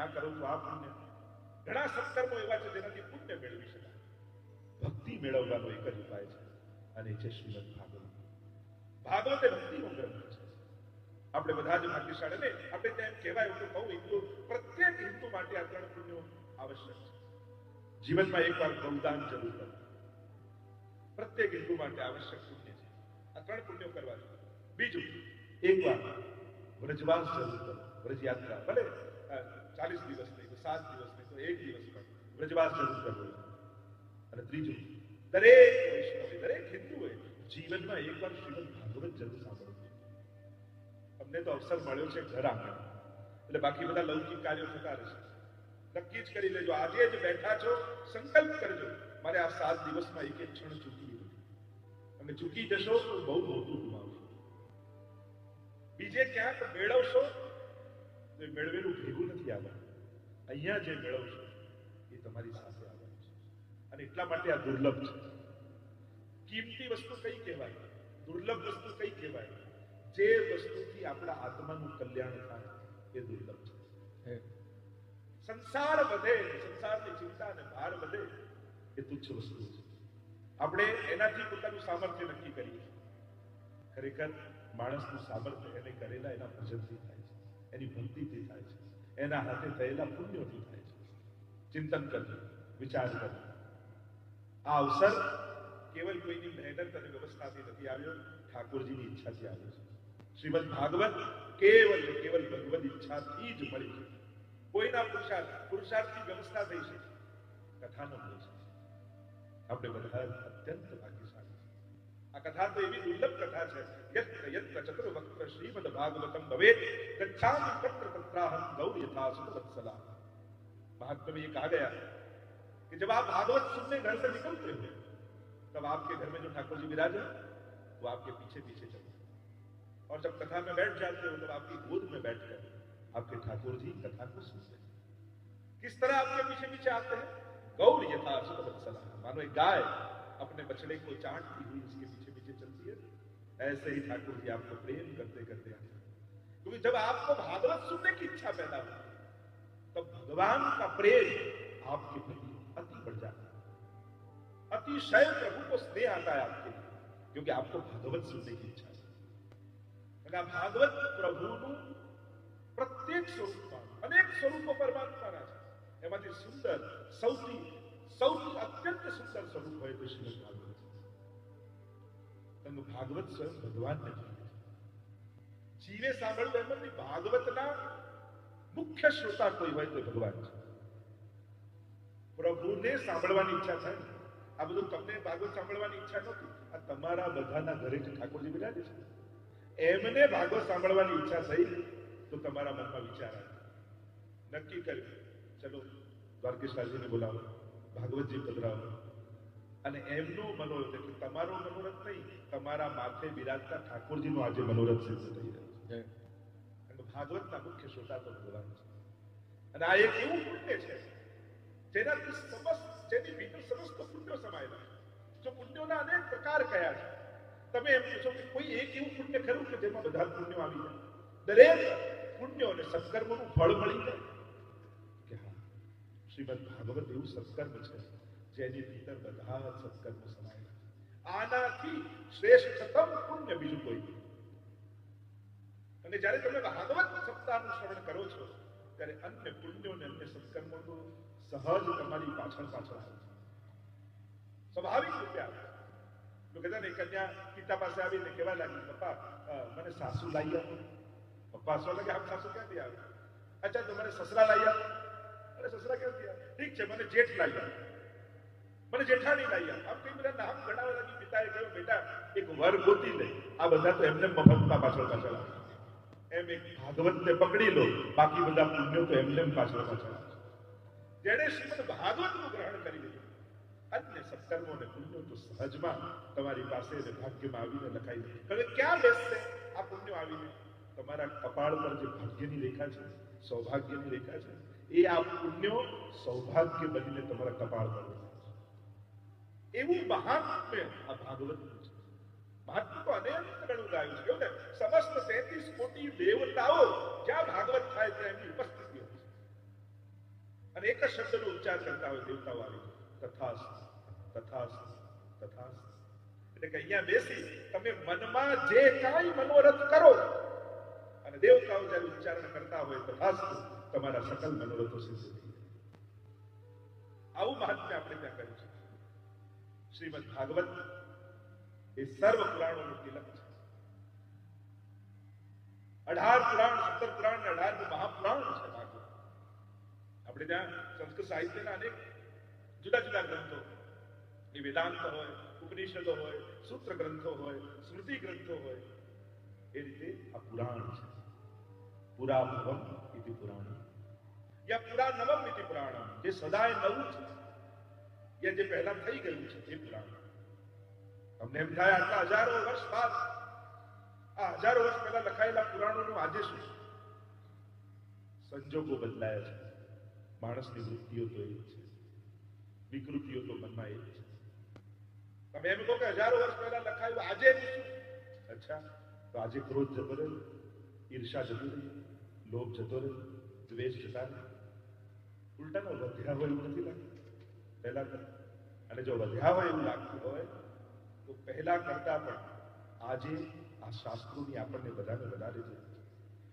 આ કરું છું આ પુણ્ય ઘણા સત્કર્મો એવા છે જેનાથી પુણ્ય મેળવી શકાય. ભક્તિ મેળવવાનો એક જ ઉપાય છે, અને છે શ્રીમદ ભાગવત. ભાગવત એ ભક્તિનો ગ્રંથ છે. આપણે બધા જ ભાગ્યશાળી ને આપણે ત્યાં કહેવાય હું કહું, હિન્દુ પ્રત્યેક હિન્દુ માટે આ ત્રણ પુણ્યો આવશ્યક છે. જીવનમાં એકવાર ગૌદાન જરૂર કરવું પ્રત્યેક હિન્દુ માટે આવશ્યક પુણ્ય છે. આ ત્રણ પુણ્યો કરવા જોઈએ. બીજું, એકવાર વ્રજવાસ જરૂર કરો. વ્રજ યાત્રા ભલે ચાલીસ દિવસ નહીં, તો સાત દિવસ નહીં, તો એક દિવસ પણ વ્રજવાસ જરૂર કરવો અને ત્રીજું, દરેક વૈષ્ણવે, દરેક હિન્દુએ જીવનમાં એકવાર શ્રીમદ ભાગવત જરૂર સાંભળવું અમને તો અવસર મળ્યો છે ઘર આંગણ. એટલે બાકી બધા લૌકિક કાર્યો થતા રહેશે. નક્કી જ કરી લેજો, આજે જ બેઠા છો, સંકલ્પ કરજો, મારે આ સાત દિવસમાં એક એક ક્ષણ ચૂકી અને ચૂકી જશો તો બહુ મોટું ગુમાવશો. બીજે ક્યાંક મેળવશો તો એ મેળવેલું ભેગું નથી આવવાનું. અહીંયા જે મેળવશો એ તમારી સાથે આવવાનું છે. અને એટલા માટે આ દુર્લભ છે. કિંમતી વસ્તુ કઈ કહેવાય? દુર્લભ વસ્તુ કઈ કહેવાય? જે વસ્તુથી આપણા આત્માનું કલ્યાણ થાય એ દુર્લભ છે. સંસાર વધે સંસારની ચિંતા અને ભાર વધે એ તુચ્છ વસ્તુ છે. આપણે એનાથી પોતાનું સામર્થ્ય નક્કી કરીએ. ખરેખર માણસનું સામર્થ્ય એને કરેલા એના ભજનથી થાય. એની ભક્તિથી થાય છે. એના હાથે થયેલા પુણ્યોથી થાય છે. ચિંતન કરજો, વિચાર કરજો આ અવસર કેવલ કોઈની મહેનત અને વ્યવસ્થાથી નથી આવ્યો, ઠાકોરજીની ઈચ્છાથી આવ્યો છે. શ્રીમદ ભાગવત કેવલ કેવલ ભગવદ ઈચ્છાથી જ મળી છે કોઈના પુરુષાર્થ, પુરુષાર્થની વ્યવસ્થા થઈ છે કથાનો મળી છે. આપણે બધા અત્યંત ભાગ્યશાળી આ કથા તો એવી દુર્લભ કથા છે યત્ર યત્ર ચતુર્વક્ત્ર શ્રીમદ ભાગવતમ ભવેત ગચ્છામિ તત્ર તત્રાહમ ગૌર यथा सुवत्सला महात्मा में ये कहा गया कि जब आप भागवत सुनने घर से निकलते हो तब आपके घर में जो ठाकुर जी विराजे वो आपके पीछे पीछे चलते हैं और जब कथा में बैठ जाते हो तब आपकी गोद में बैठकर आपके ठाकुर जी कथा को सुनते हैं किस तरह आपके पीछे पीछे आते हैं गौर यथा सुवत्सला मानो एक गाय अपने बछड़े को चाटती हुई ऐसे ही ठाकुर जी आपको प्रेम करते करते आते हैं क्योंकि जब आपको भागवत सुनने की इच्छा पैदा होती है तब भगवान का प्रेम आपके प्रति अति बढ़ जाता है अतिशय प्रभु को स्नेह आता है आपके लिए क्योंकि आपको भागवत सुनने की इच्छा है અને આ ભાગવત પ્રભુનું પ્રત્યેક સ્વરૂપમાં અનેક સ્વરૂપો પરમાત્માના છે એમાંથી સુંદર સૌથી સૌથી અત્યંત સુંદર સ્વરૂપ હોય તો શ્રીમદ ભાગવત તમે ભાગવત સ્વયં ભગવાનને છે જીવે સાંભળવું એમ ભાગવતના મુખ્ય શ્રોતા કોઈ હોય તો ભગવાન છે. પ્રભુને સાંભળવાની ઈચ્છા થાય આ બધું તમને ભાગવત સાંભળવાની ઈચ્છા નથી આ તમારા બધાના ઘરે જ ઠાકોરજી બિરાજે છે. એમને ભાગવત સાંભળવાની ઈચ્છા થઈ તો તમારા મનમાં વિચાર આવે. નક્કી કર્યું. ચલો દ્વારકેશ્વરજીને બોલાવો. ભાગવતજી પધરાવો. અને એમનો મનોરથ એટલે તમારો મનોરથ નહીં તમારા માથે બિરાજતા ઠાકોરજીનો આજે મનોરથ સિદ્ધ થઈ રહ્યો છે. અને ભાગવતના મુખ્ય શ્રોતા તો ભગવાન છે. અને આ એક એવું પુણ્ય છે જેનાથી સમસ્ત જેની ભીતર સમસ્ત પુણ્યો સમાયેલા છે. જો પુણ્યોના અનેક પ્રકાર કયા છે તમે એમ પૂછો કે કોઈ એક એવું પુણ્ય ખરું કે જેમાં બધા પુણ્યો આવી જાય? દરેક પુણ્યો અને સત્કર્મનું ફળ મળી જાય? કે હા શ્રીમદ ભાગવત એવું સત્કર્મ છે. જેની ભીતર બધા સત્કર્મ સમાયેલા આનાથી શ્રેષ્ઠતમ પુણ્ય બીજું કોઈ નહીં. અને જ્યારે તમે ભાગવત સપ્તાહનું શ્રવણ કરો છો, ત્યારે અન્ય પુણ્યો અને અન્ય સત્કર્મો સહજ તમારી પાછળ પાછળ આવે છે. સ્વાભાવિક રૂપે આવે તો કહેતા ને કન્યા પિતા પાસે આવીને કહેવા લાગી, પપ્પા મને સાસુ લાવી આપો પપ્પા હસવા લાગે આમ સાસુ ક્યાંથી આવે? અચ્છા, તો મને સસરા લાવી આપો અરે, સસરા ક્યાંથી આવે? ઠીક છે, મને જેઠ લાવી આપો મને જેઠાણી લાવી આપો આમ કઈ બધા નામ ઘણા બધા પિતાએ કહ્યું, બેટા, એક વર ગોતી લે આ બધા તો એમને મફતમાં પાછળ પાછળ એમ એક ભાગવતને પકડી લો, બાકી બધા પુણ્યો તો એમને એમ પાછળ પાછળ જેણે શ્રીમદ ભાગવતનું ગ્રહણ કરી લીધું. અન્ય સત્કર્મો અને પુણ્યો તો સહજમાં તમારી પાસે ને ભાગ્યમાં આવીને લખાઈ દે. હવે ક્યાં બેસશે આ પુણ્યો આવીને? તમારા કપાળ પર જે ભાગ્યની રેખા છે, સૌભાગ્યની રેખા છે, એ આ પુણ્યો સૌભાગ્ય બનીને તમારા કપાળ પર એવું મહાત્મ્ય આ ભાગવતનું છે. મહાત્મ્ય તો અનેક ગણું ગાયું છે ને. સમસ્ત તેત્રીસ કોટી દેવતાઓ જ્યાં ભાગવત થાય ત્યાં એમની ઉપસ્થિતિ હોય છે. અને એક જ શબ્દનો ઉચ્ચાર કરતા હોય દેવતાઓ આવી તથાસ્ત તથાસ્ત તથાસ્ત. એટલે કે અહીંયા બેસી તમે મનમાં જે કાંઈ મનોરથ કરો, અને દેવતાઓ જ્યારે ઉચ્ચારણ કરતા હોય તથાસ્તુ, તમારા સકલ મનોરથો સિદ્ધ થઈ. આવું મહાત્મ્ય આપણે ત્યાં કર્યું છે. શ્રીમદ ભાગવત એ સર્વ પુરાણોનું તિલક છે. અઢાર પુરાણ, સત્તર પુરાણ અઢાર મહાપુરાણ છે ભાગવત. આપણે ત્યાં સંસ્કૃત સાહિત્યના અનેક જુદા જુદા ગ્રંથો એ વેદાંત હોય, ઉપનિષદો હોય, સૂત્ર ગ્રંથો હોય, સ્મૃતિ ગ્રંથો હોય, એ રીતે આ પુરાણ છે. પુરા ભવમ ઇતિ પુરાણ યા પુરા નવમ ઇતિ પુરાણ જે સદાય નવું છે. યા જે પહેલા થઈ ગયું છે એ પુરાણ તમને એમ થાય આટલા હજારો વર્ષ બાદ આ હજારો વર્ષ પહેલા લખાયેલા પુરાણોનું આજે શું? સંજોગો બદલાયા છે માણસની વૃત્તિઓ તો એ છે વિકૃતિઓ તો મનમાં એ છે તમે એમ કહો કે હજારો વર્ષ પહેલા લખાયું આજે શું અચ્છા તો આજે ક્રોધ જતો રહ્યો ઈર્ષા જતો રહ્યો લોભ જતો રહ્યો દ્વેષ જતા રહ્યો ઉલટાનો વધ્યા હોય નથી લાગતું પહેલા કરતા. અને જો વધ્યા હોય એવું લાગતું હોય તો પહેલા કરતા પણ આજે આ શાસ્ત્રોની આપણને બધાને વધારે જરૂર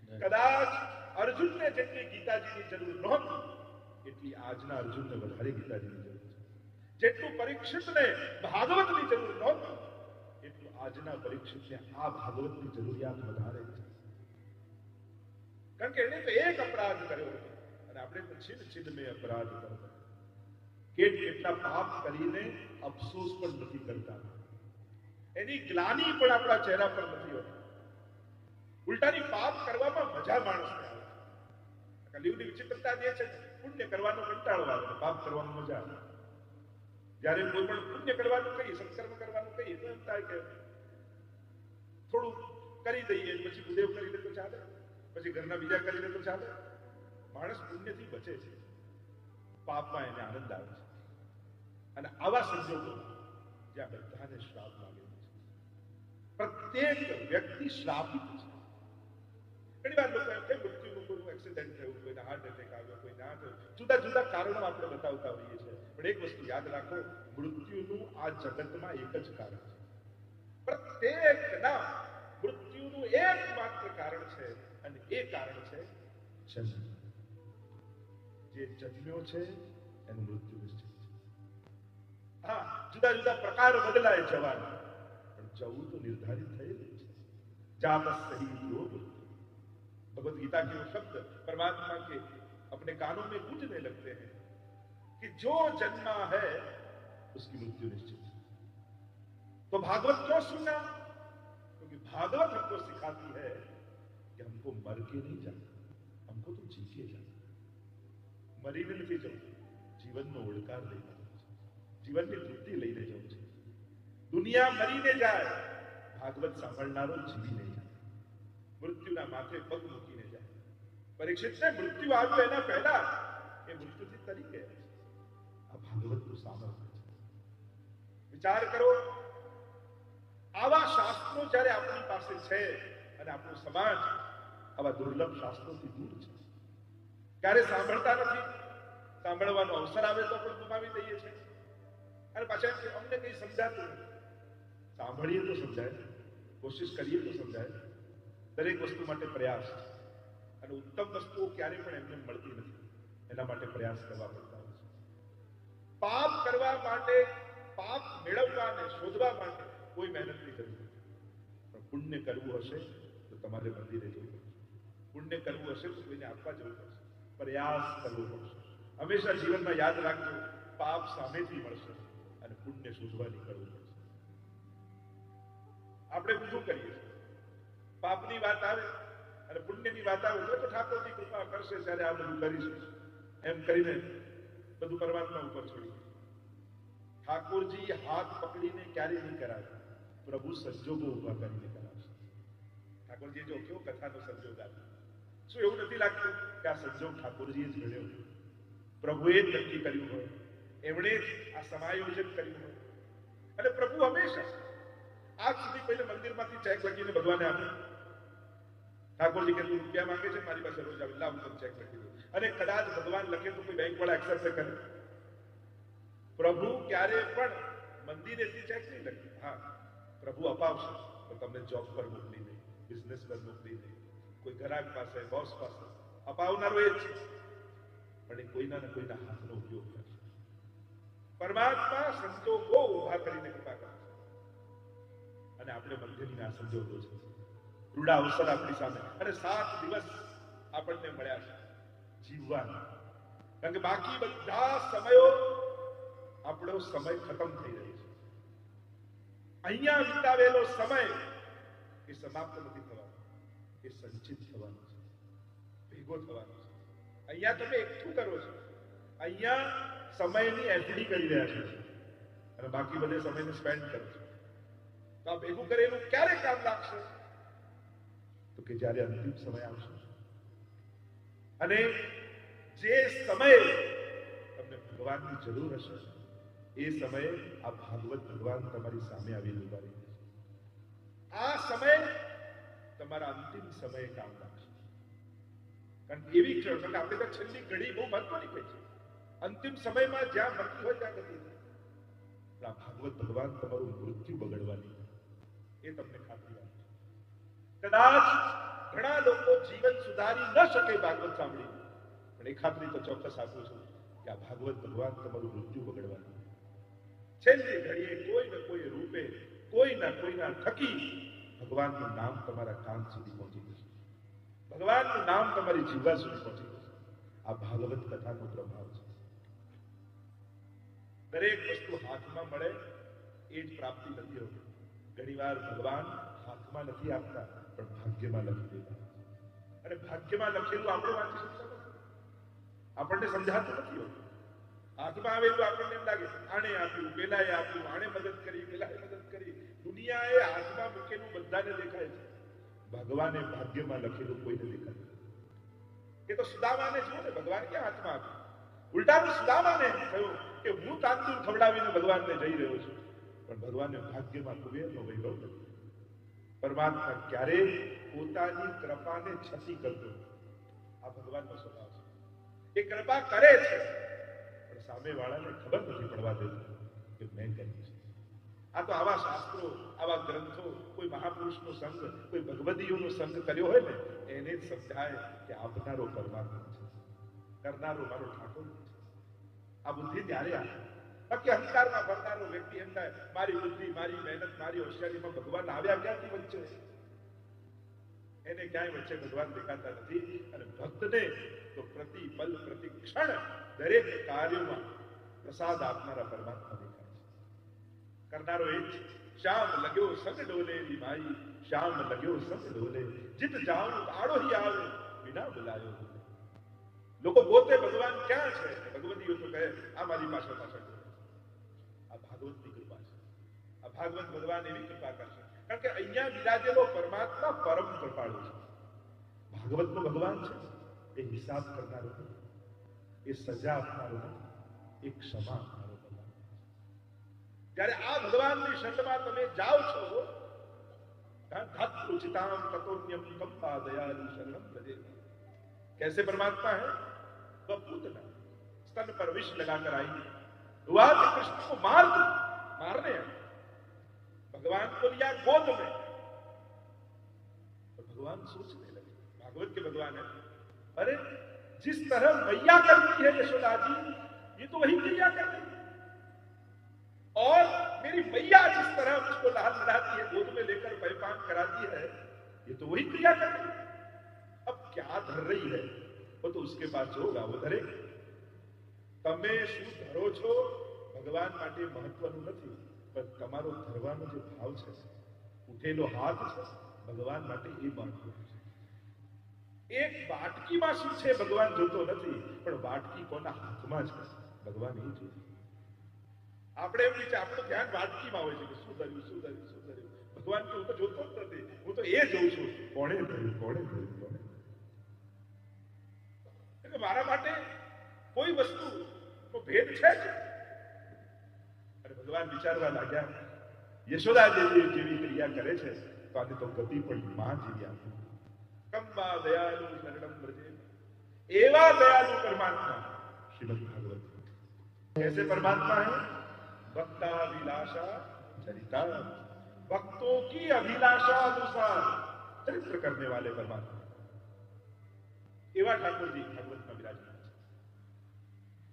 છે. કદાચ અર્જુનને જેટલી ગીતાજીની જરૂર નહોતી એટલી આજના અર્જુનને વધારે ગીતાજીની જરૂર છે. જેટલું પરીક્ષિતને ભાગવતની જરૂર નહોતી એટલું આજના પરીક્ષિતને આ ભાગવતની જરૂરિયાત વધારે છે. કારણ કે એણે તો એક અપરાધ કર્યો હતો. અને આપણે તો છિદ છિદ મેં અપરાધ કરતા કેટ કેટલા પાપ કરીને અફસોસ પણ નથી કરતા એની ગ્લાની પણ આપણા ચહેરા પર નથી હોતી ઉલટાની પાપ કરવામાં મજા માણસને આવે કલિયુગની વિચિત્રતા જે છે પુણ્ય કરવાનો કંટાળો આવે પાપ કરવાનો મજા આવે જ્યારે કોઈ પણ પુણ્ય કરવાનું કહીએ સત્કર્મ કરવાનું કહીએ તો એમ થાય કે થોડું કરી દઈએ, પછી ગુદેવ કરી દે તો ચાલે, પછી ઘરના બીજા કરી દે તો ચાલે. માણસ પુણ્યથી બચે છે. પાપમાં એને આનંદ આવે છે. અને આવા સંજોગો જ્યાં બધાને શ્રાપ છે પ્રત્યેક વ્યક્તિ શ્રાપિત છે. ઘણી વાર લોકો એક્સિડન્ટ થયું કોઈને હાર્ટ એટેક આવ્યો, કોઈ જુદા જુદા કારણો આપણે બતાવતા હોઈએ છીએ. પણ એક વસ્તુ યાદ રાખો, મૃત્યુનું આ જગતમાં એક જ કારણ છે. પ્રત્યેકના મૃત્યુનું એકમાત્ર કારણ છે અને એ કારણ છે જે જન્મ્યો છે એનું મૃત્યુ છે હા जुदा જુદા પ્રકાર બદલાય જવાના પણ જવું તો નિર્ધારિત થયેલું છે भगवत गीता के शब्द परमात्मा के अपने कानों में गूंजने लगते हैं कि जो जन्मा है, उसकी मृत्यु निश्चित है। तो भागवत क्यों सुनना? क्योंकि भागवत हमको सिखाती है कि हमको मर के नहीं जाना, हमको तो जी के जाना। मरी मिल के जाओ जीवन में ओढ़कार देना જીવનની તૃપ્તિ લઈને જવું છે દુનિયા મરીને જાય ભાગવત સાંભળનારો જીવીને જાય મૃત્યુના માથે પગ મૂકીને જાય પરીક્ષિતને મૃત્યુ આવ્યું એના પહેલા એ મૃત્યુથી તરી ગયા છે આ ભાગવતનું સામર્થ્ય છે વિચાર કરો આવા શાસ્ત્રો જ્યારે આપણી પાસે છે અને આપણો સમાજ આવા દુર્લભ શાસ્ત્રોથી દૂર છે ક્યારે સાંભળતા નથી સાંભળવાનો અવસર આવે તો પણ ગુમાવી દઈએ છીએ અને પાછા અમને કંઈ સમજાતું સાંભળીએ તો સમજાય, કોશિશ કરીએ તો સમજાય, દરેક વસ્તુ માટે પ્રયાસ. અને ઉત્તમ વસ્તુઓ ક્યારે પણ એમને મળતી નથી. એના માટે પ્રયાસ કરવા પડતા હોય છે. પાપ કરવા માટે, પાપ મેળવવા અને શોધવા માટે કોઈ મહેનત નહીં કરવી. પણ પુણ્ય કરવું હશે તો તમારે મંદિરે જવું પડશે. પુણ્ય કરવું હશે તો કોઈને આપવા જવું પડશે. પ્રયાસ કરવો પડશે. હંમેશા જીવનમાં યાદ રાખજો, પાપ સામેથી મળશે. અને પુણ્ય શોધવા નીકળવું પડશે આપણે ઊંધું કરીએ છીએ? પાપની વાત આવે અને પુણ્યની વાત આવે તો તો ઠાકોરજી કૃપા કરશે ત્યારે આ બધું કરીશું. એમ કરીને બધું પરમાત્મા ઉપર છોડી દીધું. ઠાકોરજી હાથ પકડીને ક્યારે નહીં કરાવે પ્રભુ સંજોગો ઊભા કરીને કરાવશે. ઠાકોરજી જો કેવો કથાનો સંજોગ આપ્યો. શું એવું નથી લાગતું કે આ સંજોગ ઠાકોરજીએ જ ઘડ્યો પ્રભુએ જ નક્કી કર્યું હોય. એમણે જ આ સમાયોજન કર્યું અને પ્રભુ હંમેશા આજ સુધી પહેલે મંદિરમાંથી ચેક લખીને ભગવાને આપ્યું. ઠાકોરજી કે, તું રૂપિયા માંગે છે, મારી પાસે રોજ આવે. લાવ ચેક લખી દઉં. અને કદાચ ભગવાન લખે તો કોઈ બેંક વાળા એક્સેપ્ટ કરે. પ્રભુ ક્યારે પણ મંદિરેથી ચેક નહીં લખે. હા, પ્રભુ અપાવશે તો તમને જોબ પર મોકલી નહીં બિઝનેસ પર મોકલી નહીં કોઈ ગ્રાહક પાસે બોસ પાસે, અપાવનારો એ છે. પણ કોઈના ને કોઈના હાથનો ઉપયોગ કરશે સંતો બહુ ઊભા કરીને કૃપા કરે છે. અને આપણે મંદિરની આ સંજોગો છે. રૂડા અવસર આપણી સામે. અને સાત દિવસ આપણને મળ્યા છે જીવવાના. કારણ કે બાકી બધા સમયો આપણો સમય ખતમ થઈ રહ્યો છે. અહીંયા વિતાવેલો સમય એ સમાપ્ત નથી થવાનો. એ સંચિત થવાનો છે. ભેગો થવાનો છે. અહીંયા તમે એકઠું કરો છો. અહીંયા સમયની એફડી કરી રહ્યા છે. અને બાકી બધે સમયને સ્પેન્ડ કરે છે. તો આ ભેગું કરેલું ક્યારે કામ લાગશે? તો કે જ્યારે અંતિમ સમય આવશે. અને જે સમયે તમને ભગવાનની જરૂર હશે, એ સમયે આ ભાગવત ભગવાન તમારી સામે આવી ઊભા રહી આ સમય તમારા અંતિમ સમયે કામ લાગશે. કારણ કે એવી ક્ષણ આપણે તો છેલ્લી ઘડી બહુ મહત્વની કહી છે. અંતિમ સમયમાં જ્યાં મરતી હોય ત્યાં ગતિ. આ ભાગવત ભગવાન તમારું મૃત્યુ બગડવાની એ તમને ખાતરી આપે કદાચ ઘણા લોકો જીવન સુધારી ન શકે ભાગવત સાંભળી પણ એ ખાતરી તો ચોક્કસ આપું છું કે આ ભાગવત ભગવાન તમારું મૃત્યુ બગડવાનું છેલ્લી ઘડીએ કોઈ ને કોઈ રૂપે, કોઈ ના કોઈના થકી ભગવાનનું નામ તમારા કાન સુધી પહોંચી જશે. ભગવાનનું નામ તમારી જીવા સુધી પહોંચી જશે. આ ભાગવત કથાનો પ્રભાવ છે. દરેક વસ્તુ હાથમાં મળે એ જ પ્રાપ્તિ નથી હોતી. ઘણીવાર ભગવાન હાથમાં નથી આપતા, પણ ભાગ્યમાં લખી દેતા. અને ભાગ્યમાં લખેલું આપણે વાંચી શકતા આપણને સમજાતું નથી હોતું. હાથમાં આવેલું આપણને એમ લાગે આને આપ્યું, પેલાએ આપ્યું, આણે મદદ કરી, પેલાએ મદદ કરી. દુનિયાએ હાથમાં મૂકેલું બધાને દેખાય છે. ભગવાને ભાગ્યમાં લખેલું કોઈને દેખાય. એ તો સુદામાને જુઓ ને, ભગવાન ક્યાં હાથમાં આપ્યું? ઉલટાનું સુદામાને થયું કે હું તાંદુર ખવડાવીને ભગવાનને જઈ રહ્યો છું. પણ ભગવાનને ભાગ્યમાં કુબેરનો વૈભવ નથી. પરમાત્મા ક્યારેય પોતાની કૃપાને છસી કરતો આ ભગવાનનો સ્વભાવ છે. એ કૃપા કરે છે, પણ સામેવાળાને ખબર નથી પડવા દેતો કે મેં કરી છે. આ તો આવા શાસ્ત્રો, આવા ગ્રંથો, કોઈ મહાપુરુષનો સંગ, કોઈ ભગવદીઓનો સંગ કર્યો હોય ને, એને જ સમજાય કે આપનારો પરમાત્મા છે. કરનારો મારો ઠાકોર. આ બુદ્ધિ ત્યારે આવે બાકી અહંકારમાં ભરનારો વ્યક્તિ એમ થાય મારી બુદ્ધિ, મારી મહેનત, મારી હોશિયારીમાં ભગવાન આવ્યા ક્યાંથી વચ્ચે? એને ક્યાંય વચ્ચે ભગવાન દેખાતા નથી અને ભક્તને તો પ્રતિ પલ પ્રતિ ક્ષણ દરેક કાર્યોમાં પ્રસાદ આપનારા પરમાત્મા દેખાય છે. કરનારો એ જ શ્યામ લગ્યો સંગ ડોલે રી માઈ. શ્યામ લગ્યો સંગ ડોલે. જીત જાઉં આડો હી આવે, વિના બોલાયો. બોલે. લોકો પોતે ભગવાન ક્યાં છે ભગવતીઓ તો કહે આ મારી પાછળ પાછળ છે. આ ભાગવતની કૃપા છે આ ભાગવત ભગવાન એવી કૃપા કરશે કારણ કે અહીંયા બિરાજેલો પરમાત્મા પરમ કૃપાળુ છે ભાગવતનો ભગવાન છે એ હિસાબ કરનારો નથી એ સજા આપનારો નથી એ ક્ષમા આપનારો ભગવાન છે. જ્યારે આ ભગવાનની શરણમાં તમે જાઓ છો धातृचिताम ततोन्यम कंपा दयालु शरणम भजे कैसे परमात्मा है वह पूतना स्तन पर विष लगाकर आई। हुआ कि कृष्ण को मार दो, मारने भगवान को लिया गोद में। तो भगवान सोचने लगे, भागवत के भगवान है। अरे, जिस तरह मैया करती है यशोदा जी, ये तो वही क्रिया कर रही है। और मेरी मैया जिस तरह मुझको लहल लहराती है, गोद में लेकर पैपान कराती है, ये तो वही क्रिया कर रही है। अब क्या धर रही है? वो तो उसके पास जो होगा वो धरे તમે શું ધરો છો ભગવાન માટે મહત્વનું નથી પણ તમારો ધરવાનો જે ભાવ છે ઉઠેલો હાથ છે ભગવાન માટે એ મહત્વનું છે એક વાટકીમાં શું છે ભગવાન જોતો નથી પણ વાટકી કોના હાથમાં છે ભગવાન એ જોતું આપણે એમ વિચાર આપણું ધ્યાન વાટકીમાં હોય છે કે શું ધર્યું શું ધર્યું શું ધર્યું ભગવાન કે હું તો જોતો જ નથી હું તો એ જોઉં છું કોણે ધર્યું કોણે ધર્યું કોણે એટલે મારા માટે કોઈ વસ્તુ ભેદ છે જ અરે ભગવાન વિચારવા લાગ્યા યશોદા દેવી જેવી ક્રિયા કરે છે તો આજે તો ગતિ પણ માં જેવી આપે કમ્મા દયાલુ શરણમ વ્રજે એવા દયાલુ પરમાત્મા શ્રીમદ ભાગવત कैसे परमात्मा है वक्ता अभिलाषा चरिता वक्तों की अभिलाषा अनुसार चरित्र करने वाले परमात्मा એવા ઠાકોરજી ભાગવતમાં બિરાજમાન છે.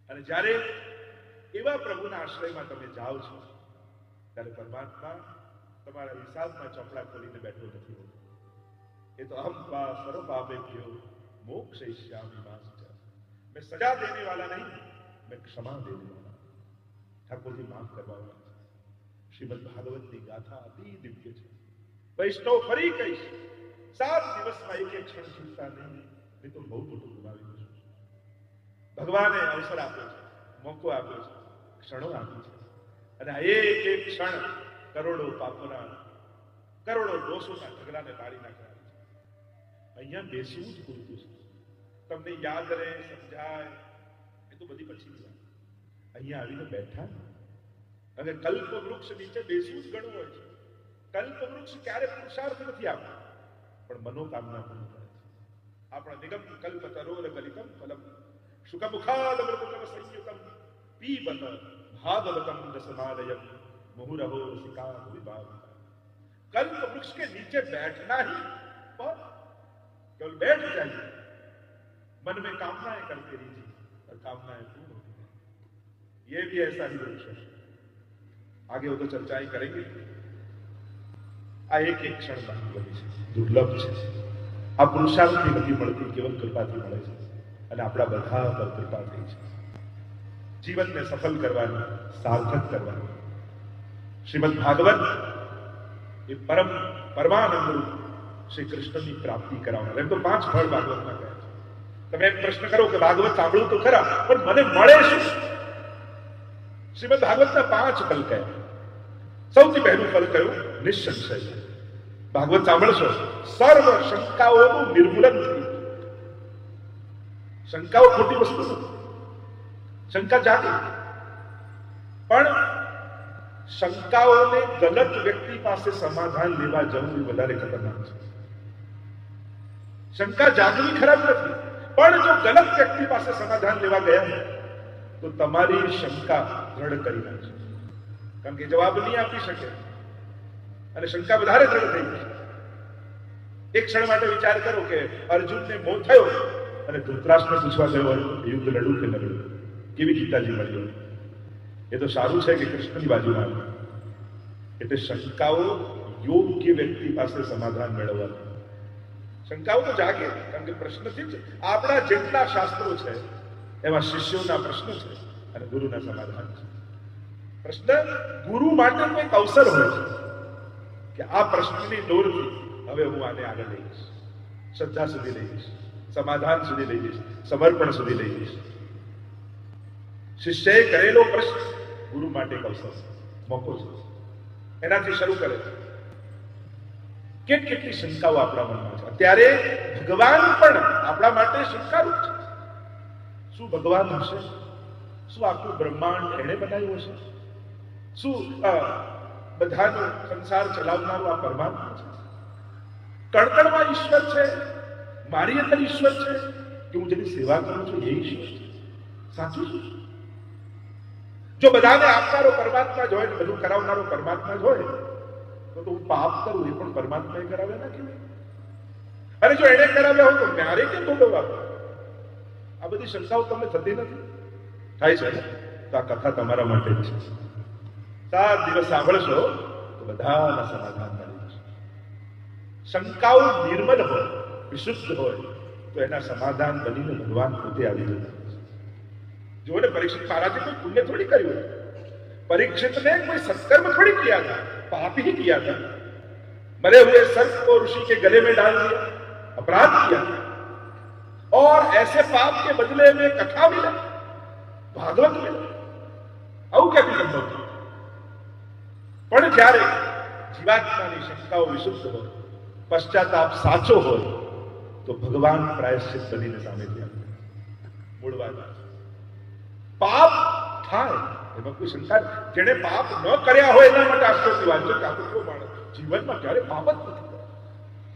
અને જ્યારે એવા પ્રભુના આશ્રયમાં તમે જાઓ છો, ત્યારે પરમાત્મા તમારા હિસાબમાં ચોપડા ખોલીને બેઠો નથી હોતો. એ તો અહમ પા સર્વપાપે ગયો મોક્ષ શ્યામી માસ્ટર. મેં સજા દેને વાલા નહીં, મેં ક્ષમા દેને વાલા ઠાકોરજી માફ કરવા વાળા છે. શ્રીમદ ભાગવતની ગાથા અતિ દિવ્ય છે. વૈષ્ણવ ફરી કહીશ, સાત દિવસમાં એક એક ક્ષણ ચૂકતા નહીં. એ તો બહુ મોટું ગુમાવી દીધું ભગવાને અવસર આપ્યો છે, મોકો આપ્યો છે, ક્ષણો આપી છે. અને આ એક એક ક્ષણ કરોડો પાપોના, કરોડો દોષોના ઝઘડાને બાળી નાખ્યા છે. અહીંયા બેસવું જ પૂરતું છે. તમને યાદ રહે, સમજાય, એ તો બધી પછી અહીંયા આવીને બેઠા. અને કલ્પ વૃક્ષ નીચે બેસવું જ ઘણું હોય છે. કલ્પ વૃક્ષ ક્યારે પુરુષાર્થ નથી આપતું, પણ મનોકામના પૂર્ણ अपना दिगम कल्प तरोर गलितम फलम। सुख मुखाद सुखमुखादमृतम संयुतम पीबत भागवतम रसमालयम मुहुरहो रसिका विभाग कल्प वृक्ष के नीचे बैठना ही पर केवल बैठ जाइए। मन में कामनाएँ करते रहिए और कामनाएँ पूर्ण होती है ये भी ऐसा ही वृक्ष है आगे वो तो चर्चाएँ करेंगे। आ एक एक क्षण दुर्लभ है આ પુરુષાર્થથી નથી મળતી, કેવલ કૃપાથી મળે છે. અને આપણા બધા પર કૃપા થઈ છે. જીવનને સફળ કરવાની, સાર્થક કરવાની. શ્રીમદ ભાગવત એ પરમ પરમાનંદ શ્રી કૃષ્ણની પ્રાપ્તિ કરાવનાર. એમ તો પાંચ ફળ ભાગવતમાં કહે છે. તમે એક પ્રશ્ન કરો કે ભાગવત સાંભળું તો ખરા, પણ મને મળે શું? શ્રીમદ ભાગવતના પાંચ ફલ કયા સૌથી પહેલું ફલ કયું? નિસંશય. ભાગવત સાંભળશો? સર્વ શંકાઓનું નિર્મૂલન થયું. શંકાઓ ખોટી વસ્તુ શંકા જાગે. પણ શંકાઓને ગલત વ્યક્તિ પાસે સમાધાન લેવા જવું વધારે ખતરનાક છે. શંકા જાગવી ખરાબ નથી. પણ જો ગલત વ્યક્તિ પાસે સમાધાન લેવા ગયા તો તમારી શંકા દ્રઢ કરી નાખશે. કારણ કે જવાબ નહીં આપી શકે. અને શંકા વધારે દ્રઢ થઈ ગઈ. એક ક્ષણ માટે વિચાર કરો કે અર્જુનને મોહ થયો અને ધૃતરાષ્ટ્રને પૂછવા ગયો યુદ્ધ લડવું કે ન લડવું કેવી ગીતાજી મળ્યો? એ તો સારું છે કે કૃષ્ણની બાજુમાં એટલે શંકાઓ યોગ્ય વ્યક્તિ પાસે સમાધાન મેળવવાનું શંકાઓ તો જાગે, કારણ કે પ્રશ્નથી જ, આપણા જેટલા શાસ્ત્રો છે એમાં શિષ્યોના પ્રશ્ન છે અને ગુરુના સમાધાન છે. પ્રશ્ન ગુરુ માટે કોઈક અવસર હોય છે. કે આ પ્રશ્નની દૂરથી હવે હું આને આગળ લઈ જઈશ. શ્રદ્ધા સુધી લઈ જઈશ. સમાધાન સુધી લઈ જઈશ. સમર્પણ સુધી લઈ જઈશ. શિષ્યએ કરેલો પ્રશ્ન ગુરુ માટે એક મોકો છે. એનાથી શરૂ કરે છે. કેટ કેટલી શંકાઓ આપણા મનમાં છે. અત્યારે ભગવાન પણ આપણા માટે શંકારૂપ છે. શું ભગવાન હશે? શું આખું બ્રહ્માંડ એણે બનાવ્યું હશે? શું બધાનો સંસાર ચલાવનારો આ પરમાત્મા છે. કણકણમાં ઈશ્વર છે. મારી અંદર ઈશ્વર છે કે હું જેની સેવા કરું છું એ ઈશ્વર છે. સાચું શું? જો બધાને આપનારો પરમાત્મા જ હોય ને બધું કરાવનારો પરમાત્મા જ હોય, તો તો હું પાપ કરું, એ પણ પરમાત્માએ કરાવ્યા ના કેવાય અરે જો એને કરાવ્યા હોય તો મારે કેમ ભોગવવા? આ બધી શંકાઓ તમને થતી નથી? થાય છે તો આ કથા તમારા માટે છે. સાત દિવસ સાંભળશો તો બધાના સમાધાન મળી જશે શંકાઓ નિર્મલ હોય વિશુદ્ધ હોય તો એના સમાધાન બનીને ભગવાન પોતે આવી જતા હોય છે. जो ने परीक्षित महाराज ने कोई पुण्य थोड़ी करी हुई परीक्षित ने कोई सत्कर्म थोड़ी किया था पाप ही किया था मरे हुए सर्प को ऋषि के गले में डाल दिया अपराध किया और ऐसे पाप के बदले में कथा मिला भागवत मिला આવું ક્યાંથી સંભવ થયું? પણ જ્યારે જીવાત્માની શંકાઓ વિશુદ્ધ હોય પશ્ચાતાપ સાચો હોય, તો ભગવાન પ્રાયશ્ચિત બનીને સામે ત્યાં મૂળ વાત. પાપ થાય, એમાં કોઈ શંકા જેને પાપ ન કર્યા હોય એના માટે આશ્ચર્યની વાત છે માણસ જીવનમાં ક્યારે પાપ જ નથી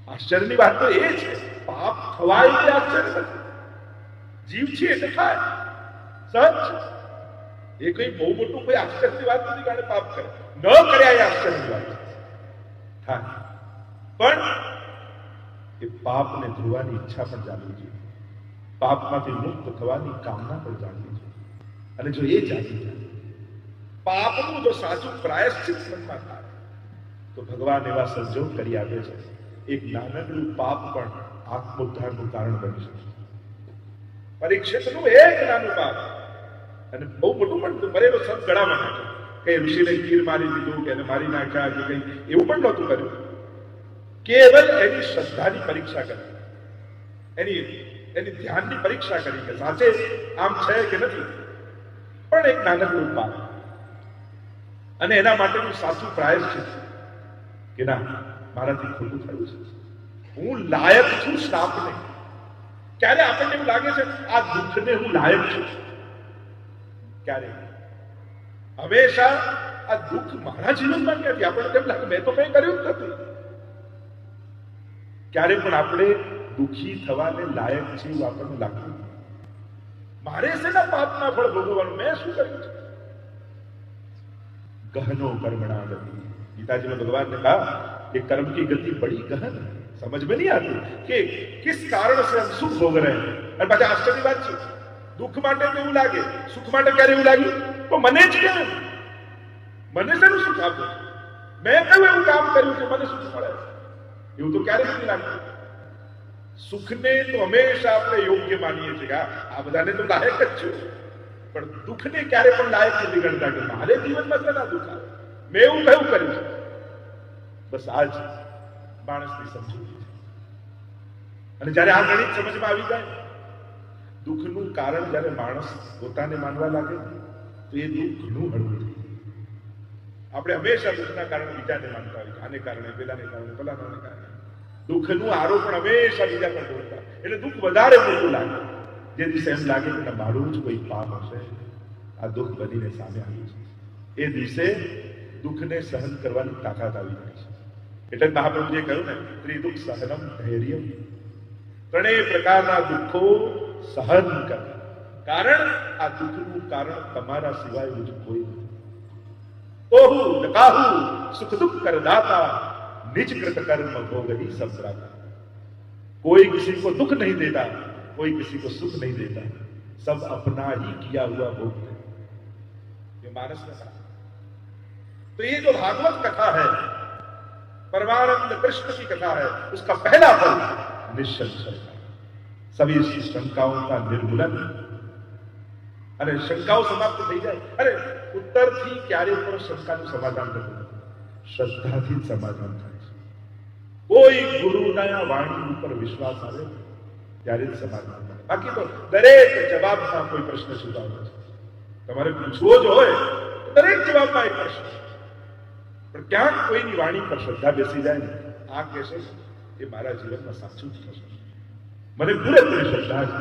આશ્ચર્યની વાત તો એ છે, પાપ થવાય આશ્ચર્ય નથી? જીવ છે એટલે થાય સચ એ કઈ બહુ મોટું કોઈ આશ્ચર્યની વાત નથી કે પાપ કરે ન કર્યા એ આશ્ચર્યની વાત. થાય પણ એ પાપને ધ્રુવાની ઈચ્છા પણ જાણવી જોઈએ. પાપમાંથી મુક્ત થવાની કામના પણ જાણવી જોઈએ. અને જો એ જાણી જાય, પાપનું જો સાચું પ્રાયશ્ચિત મનમાં થાય, તો ભગવાન એવા સંજોગ કરી આપે છે. એક નાનકડું પાપ પણ આત્મોદ્ધારનું કારણ બની શકે. પરીક્ષિતનું એક નાનું પાપ અને બહુ મોટું પણ મરેલો સંત ગળામાં નાખ્યો. કઈ ઋષિને ગીર મારી દીધું કે એને મારી નાખ્યા કે કઈ એવું પણ નહોતું કર્યું. કેવલ એની શ્રદ્ધાની પરીક્ષા કરી. એની એની ધ્યાનની પરીક્ષા કરી કે સાચે આમ છે કે નથી. પણ એક નાનકડું પાપ અને એના માટેનું સાચું પ્રાયશ્ચિત કે ના, મારાથી ખોટું થયું છે. હું લાયક છું શ્રાપને. ક્યારે આપણને એવું લાગે છે, આ દુઃખને હું લાયક છું? ક્યારે હંમેશા આ દુઃખ મારા જીવનમાં ક્યાંથી આપણને તેમ લાગે મેં તો કંઈ કર્યું જ નથી ક્યારે પણ આપણે દુઃખી થવાને લાયક છે એવું આપણને લાગતું નથી. મારે શેના પાપના ફળ ભોગવવાનું મેં શું કર્યું છે गहनो कर्मणा गति गीताजी में भगवान ने कहा कि कर्म की गति बड़ी गहन है समझ में नहीं आती कि किस कारण से हम सुख भोग रहे हैं અને પાછા આશ્ચર્ય વાત છે દુઃખ માટે તો એવું લાગે, સુખ માટે ક્યારે એવું લાગ્યું? તો મને જ કે મને શેનું સુખ આપ્યું મેં કયું એવું કામ કર્યું કે મને સુખ મળે? એવું તો ક્યારે નથી લાગતું. સુખને તો હંમેશા આપણે યોગ્ય માનીએ છીએ કે આ બધાને તો લાયક જ છું. પણ દુઃખને ક્યારે પણ લાયક નથી ગણતા કે મારે જીવનમાં શેના દુઃખ મેં એવું કયું કર્યું છે? બસ આ જ માણસની સમજૂતી અને જ્યારે આ ગણિત સમજમાં આવી જાય દુઃખનું કારણ જ્યારે માણસ પોતાને માનવા લાગે, તો એ દુઃખ ઘણું હળવું થઈ આપણે હંમેશા દુઃખના કારણે બીજાને માનતા હોય આને કારણે, પેલાને કારણે પેલાને કારણે. દુઃખનું આરોપણ હંમેશા બીજા પર ઢોળતા એટલે દુઃખ વધારે મોટું લાગે. જે દિવસે એમ લાગે કે મારું જ કોઈ પાપ હશે, આ દુઃખ બનીને સામે આવ્યું છે. એ દિવસે દુઃખને સહન કરવાની તાકાત આવી જાય છે. એટલે મહાપ્રભુજીએ કહ્યું ને, ત્રિદુઃખ સહનમ ધૈર્ય ત્રણેય પ્રકારના દુઃખો સહન કર કારણ આ દુઃખનું કારણ તમારા સિવાય બીજું કોઈ નથી ઓહુ નકાહુ સુખ दुख करदाता निज कृत कर्म भोग ही सब प्राप्त कोई किसी को दुख नहीं देता कोई किसी को सुख नहीं देता सब अपना ही किया हुआ भोगते हैं। ये मानस ने कहा तो ये जो भागवत कथा है परमानंद कृष्ण की कथा है उसका पहला फल निसंशय का સવી શંકાઓતા નિર્મૂલન. અને શંકાઓ સમાપ્ત થઈ જાય. અરે, ઉત્તરથી ક્યારે પણ શંકાનું સમાધાન થતું શ્રદ્ધાથી સમાધાન થાય છે. કોઈ ગુરુના વાણી ઉપર વિશ્વાસ આવે, ત્યારે જ સમાધાન થાય. બાકી તો દરેક જવાબમાં કોઈ પ્રશ્ન સુધારો છે તમારે પૂછવો જ હોય દરેક જવાબમાં એક પ્રશ્ન પણ ક્યાંક કોઈની વાણી પર શ્રદ્ધા બેસી જાય ને, આ કહેશે એ મારા જીવનમાં સાચું જ થશે. મને પૂરેપૂરી શ્રદ્ધા છે.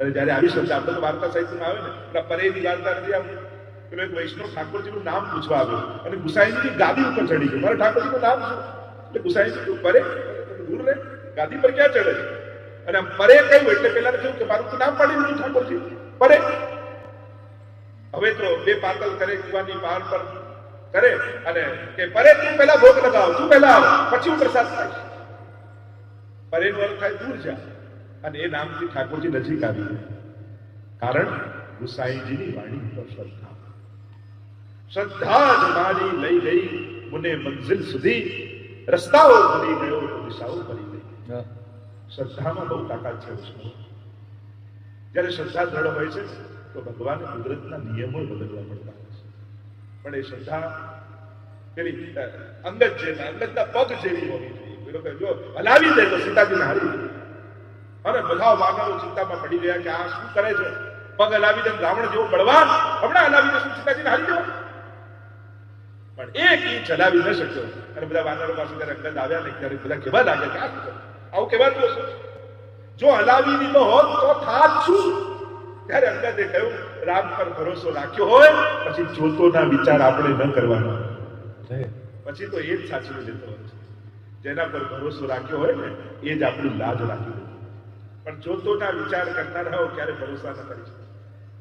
અને જ્યારે આવી શ્રદ્ધા આપણે તો વાર્તા સાહિત્યમાં આવે ને પેલા પરેની વાર્તા નથી આમ. પેલો એક વૈષ્ણવ ઠાકોરજીનું નામ પૂછવા આવ્યો અને ગુસાઈજીની ગાદી ઉપર ચડી ગયો. મારે ઠાકોરજીનું નામ શું? એટલે ગુસાઈજી પરે, દૂર રહે ગાદી પર ક્યાં ચડે? અને આમ પરે કહ્યું, એટલે પેલા કહ્યું કે મારું તો નામ પાડી દીધું ઠાકોરજી પરે. હવે તો બે પાતલ કરે કુવાની પાર પર. કરે અને કે, પરે, તું પહેલા ભોગ લગાવ, તું પહેલા આવ, પછી હું પ્રસાદ ખાઈશ. પરેનો અર્થ થાય, દૂર જા. અને એ નામથી ઠાકોરજી નજીક આવી કારણ ગુસાઈજીની વાણી પર શ્રદ્ધા. શ્રદ્ધા જ મારી લઈ ગઈ મને મંઝિલ સુધી રસ્તાઓ ભરી ગયો દિશાઓ ભરી ગઈ. શ્રદ્ધામાં બહુ તાકાત છે વૈષ્ણવ જ્યારે શ્રદ્ધા દ્રઢ હોય છે તો ભગવાન કુદરતના નિયમો બદલવા પડતા હોય છે. પણ એ શ્રદ્ધા પેલી અંગત જે અંગતના પગ જેવી હોવી જોઈએ. જો હલાવી દે તો સીતાજીને હારી દે. અને બધા વાનરો ચિંતામાં પડી ગયા કે આ શું કરે છે? પગ હલાવી દે રાવણ જેવો બળવાન. હમણાં હલાવી દે સીતાજીને હારી દેવા પણ એક ઇંચ હલાવી ન શક્યો. અને બધા વાનરો પાસે ત્યારે અંગત આવ્યા ને ત્યારે બધા કેવા લાગ્યા કે આ શું આવું કેવાતું હશે. જો હલાવી દીધો હોત તો થાત શું? ત્યારે અંગતે કહ્યું રામ પર ભરોસો રાખ્યો હોય પછી જોતોના વિચાર આપણે ન કરવાનો. પછી તો એ જ સાચવી લેતો હોય છે. જેના પર ભરોસો રાખ્યો હોય ને એ જ આપણી લાજ રાખી પણ જોતોના વિચાર કરતા રહો, ક્યારે ભરોસા ન કરી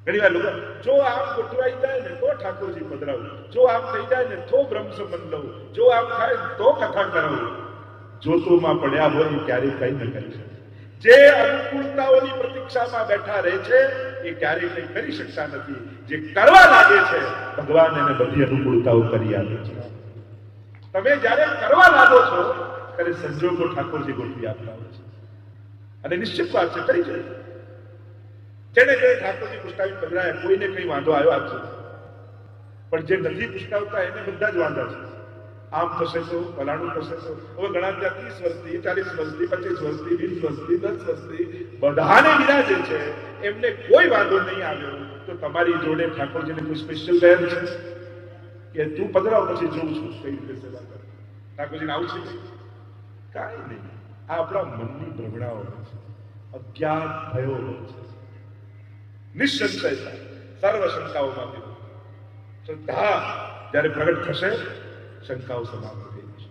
ઘણી વાર લોકો, જો આમ ગોઠવાઈ જાય ને, તો ઠાકોરજી પધરાવું. જો આમ થઈ જાય ને, તો બ્રહ્મ સંબંધ લઉં. જો આમ થાય તો કથા કરાવું. જોતોમાં પડ્યા હોય ક્યારેય કઈ ન કરી શકે. જે અનુકૂળતાઓની પ્રતીક્ષામાં બેઠા રહે છે, એ ક્યારેય કઈ કરી શકતા નથી. જે કરવા લાગે છે, ભગવાન એને બધી અનુકૂળતાઓ કરી આપે છે. તમે જ્યારે કરવા લાગો છો, ત્યારે સંજોગો ઠાકોરજી ગોઠવી આપતા હોય છે. અને નિશ્ચિત વાત છે થઈ જાય જેને જેને ઠાકોરજી પુષ્ટાવી પધરાયા, કોઈને કઈ વાંધો આવ્યો આજ પણ જે નથી પુષ્ટાવતા એને બધા જ વાંધા છે. આમ થશે તો, ફલાણું થશે તો. હવે ઘણા ત્યાં ત્રીસ વર્ષથી, ચાલીસ વર્ષથી, પચીસ વર્ષથી, વીસ વર્ષથી, દસ વર્ષથી બધાને વિરાજે છે, એમને કોઈ વાંધો નહીં આવ્યો. તો તમારી જોડે ઠાકોરજીને કોઈ સ્પેશિયલ બેન છે? કે તું પધરાવ પછી જોઉં છું, કઈ રીતે સેવા કરે? ઠાકોરજીને આવું છે? કાંઈ નહીં. આ આપણા મનની ભ્રમણાઓ છે. અજ્ઞાન ભયો છે. નિસંશયતા સર્વ શંકાઓમાંથી શ્રદ્ધા જ્યારે પ્રગટ થશે, શંકાઓ સમાપ્ત થઈ જશે.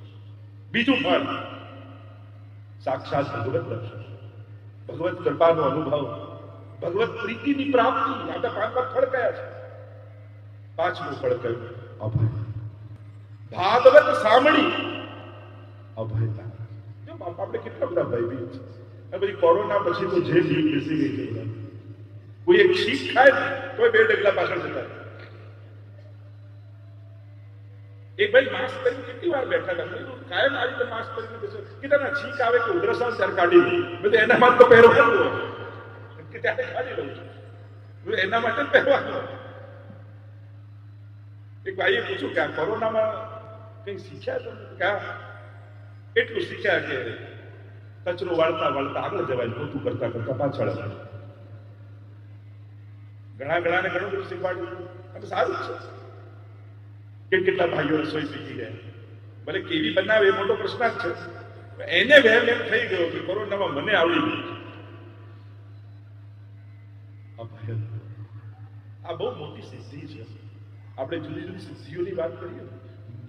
બીજું ફળ સાક્ષાત ભગવત દર્શન. ભગવત કૃપાનો અનુભવ. ભગવત પ્રીતિની પ્રાપ્તિ. આ તો પાંચ ફળ કયા છે? પાંચમું ફળ કયું? અભય. ભાગવત સાંભળી. અભયતા. આપણે કેટલા બધા ભયભીત છે? પછી કોરોના પછી તો જે ભીડ બેસી ગઈ છે કોઈ એક શીખ ખાય તો બે ડગલા પાછળ જતા. એક ભાઈ માસ્ક પહેરીને કેટલી વાર બેઠા હતા? કાયમ આ રીતે માસ્ક પહેરીને બેસો. કે તને છીંક આવે કે ઉધરસ આવે ત્યારે કાઢી દે. મેં તો એના માટે તો પહેરવાનું હોય. કે ત્યારે કાઢી લઉં છું. એના માટે જ પહેરવાનો. એક ભાઈએ પૂછ્યું કે આ કોરોનામાં કંઈ શીખ્યા તમે? કે એટલું શીખ્યા કે કચરો વાળતા વાળતા આગળ જવાય પોતું કરતા કરતા પાછળ ઘણા ઘણાને ઘણું બધું શીખવાડ્યું. અને સારું છે. કે કેટલા ભાઈઓ રસોઈ શીખી ગયા ભલે કેવી બનાવે એ મોટો પ્રશ્ન જ છે. એને વહેમ એમ થઈ ગયો કે કોરોનામાં મને આવડી ગયું આ બહુ મોટી સિદ્ધિ છે. આપણે જુદી જુદી સિદ્ધિઓની વાત કરીએ,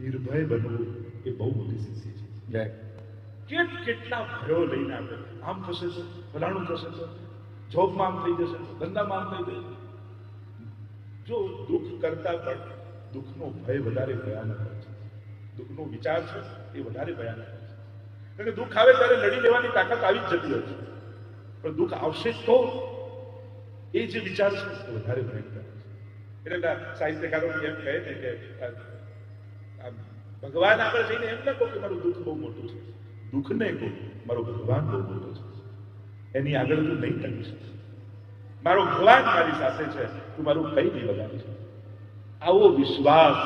નિર્ભય બનવું એ બહુ મોટી સિદ્ધિ છે. કેટ કેટલા ભયો લઈને આવે. આમ થશે તો ભલાણું થશે તો, જોબમાં આમ થઈ જશે, ધંધામાં આમ થઈ જશે. જો દુઃખ કરતા પણ દુઃખનો ભય વધારે ભયાનક હોય છે. દુઃખનો વિચાર છે એ વધારે ભયાનક હોય છે. કારણ કે દુઃખ આવે ત્યારે લડી લેવાની તાકાત આવી જ જતી હોય છે. પણ દુઃખ આવશે તો એ જે વિચાર છે એ વધારે ભયંકર છે. એટલે સાહિત્યકારો એમ કહે ને કે ભગવાન આગળ જઈને એમ ના કહો કે મારું દુઃખ બહુ મોટું છે. દુઃખને કહો, મારો ભગવાન બહુ મોટો છે. એની આગળ તું નહીં ટકી શકે મારો ભગવાન મારી સાથે છે, તું મારું કઈ નહીં બગાડી શકે આવો વિશ્વાસ.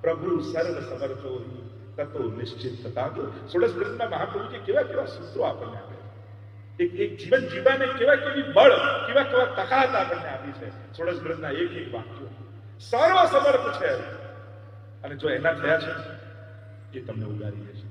પ્રભુ સર્વ સમર્થો તતો નિશ્ચિત થતા સોળસ ગ્રંથમાં મહાપ્રભુજી કેવા કેવા સૂત્રો આપણને આપે એક એક જીવન જીવવાને કેવા કેવી બળ, કેવા કેવા તકાત આપણને આપી છે. સોળસ ગ્રંથના એક એક વાક્યો. સર્વ સમર્થ છે. અને જો એના થયા છે એ તમને ઉગારી લેશે